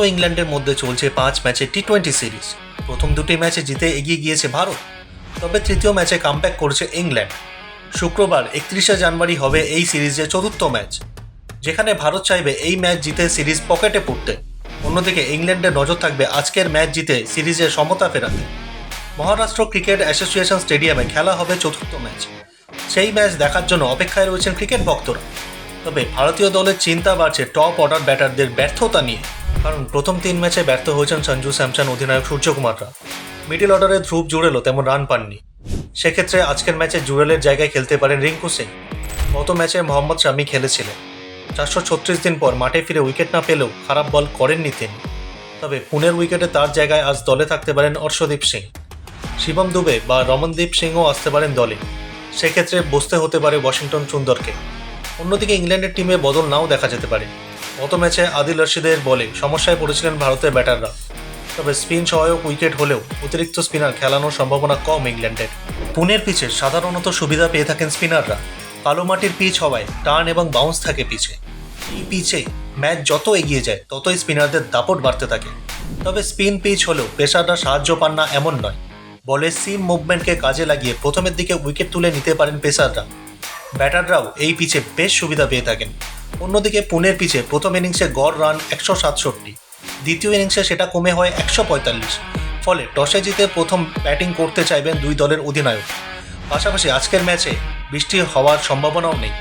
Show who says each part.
Speaker 1: ও ইংল্যান্ডের মধ্যে চলছে পাঁচ ম্যাচে টি টোয়েন্টি সিরিজ। প্রথম দুটি ম্যাচে জিতে এগিয়ে গিয়েছে ভারত, তবে তৃতীয় ম্যাচে কামব্যাক করেছে ইংল্যান্ড। শুক্রবার একত্রিশে জানুয়ারি হবে এই সিরিজের চতুর্থ ম্যাচ, যেখানে ভারত চাইবে এই ম্যাচ জিতে সিরিজ পকেটে পড়তে অন্যদিকে ইংল্যান্ডের নজর থাকবে আজকের ম্যাচ জিতে সিরিজের সমতা ফেরাতে। মহারাষ্ট্র ক্রিকেট অ্যাসোসিয়েশন স্টেডিয়ামে খেলা হবে চতুর্থ ম্যাচ। সেই ম্যাচ দেখার জন্য অপেক্ষায় রয়েছেন ক্রিকেট ভক্তরা। তবে ভারতীয় দলের চিন্তা বাড়ছে টপ অর্ডার ব্যাটারদের ব্যর্থতা নিয়ে। কারণ প্রথম তিন ম্যাচে ব্যর্থ হয়েছেন সঞ্জু স্যামসন অধিনায়ক সূর্যকুমাররা। মিডল অর্ডারে ধ্রুব জুড়েলও তেমন রান পাননি। সেক্ষেত্রে আজকের ম্যাচে জুড়েলের জায়গায় খেলতে পারেন রিঙ্কু সিং। গত ম্যাচে মোহাম্মদ শামি খেলেছিলেন। চারশো ছত্রিশ দিন পর মাঠে ফিরে উইকেট না পেলেও খারাপ বল করেননি তিনি। তবে পুনের উইকেটে তার জায়গায় আজ দলে থাকতে পারেন অর্শদীপ সিং। শিবম দুবে বা রমনদীপ সিংও আসতে পারেন দলে। সেক্ষেত্রে বসতে হতে পারে ওয়াশিংটন সুন্দরকে। অন্যদিকে ইংল্যান্ডের টিমে বদল নাও দেখা যেতে পারে। গত ম্যাচে আদিল রশিদের বলে সমস্যায় পড়েছিলেন ভারতের ব্যাটাররা। তবে স্পিন সহায়ক উইকেট হলেও অতিরিক্ত স্পিনার খেলানোর সম্ভাবনা কম ইংল্যান্ডের। পুনের পিচে সাধারণত সুবিধা পেয়ে থাকেন স্পিনাররা। কালো মাটির পিচ হওয়ায় টার্ন এবং বাউন্স থাকে পিচে। এই পিচে ম্যাচ যত এগিয়ে যায়, ততই স্পিনারদের দাপট বাড়তে থাকে। তবে স্পিন পিচ হলেও পেসাররা সাহায্য পান না এমন নয়। বলে সিম মুভমেন্টকে কাজে লাগিয়ে প্রথমের দিকে উইকেট তুলে নিতে পারেন পেসাররা। ব্যাটাররাও এই পিচে বেশ সুবিধা পেয়ে থাকেন। অন্যদিকে পুনের পিচে প্রথম ইনিংসে গড় রান একশো সাতষট্টি। দ্বিতীয় ইনিংসে সেটা কমে হয় একশো পঁয়তাল্লিশ। ফলে টসে জিতে প্রথম ব্যাটিং করতে চাইবেন দুই দলের অধিনায়ক। পাশাপাশি আজকের ম্যাচে বৃষ্টি হওয়ার সম্ভাবনাও নেই।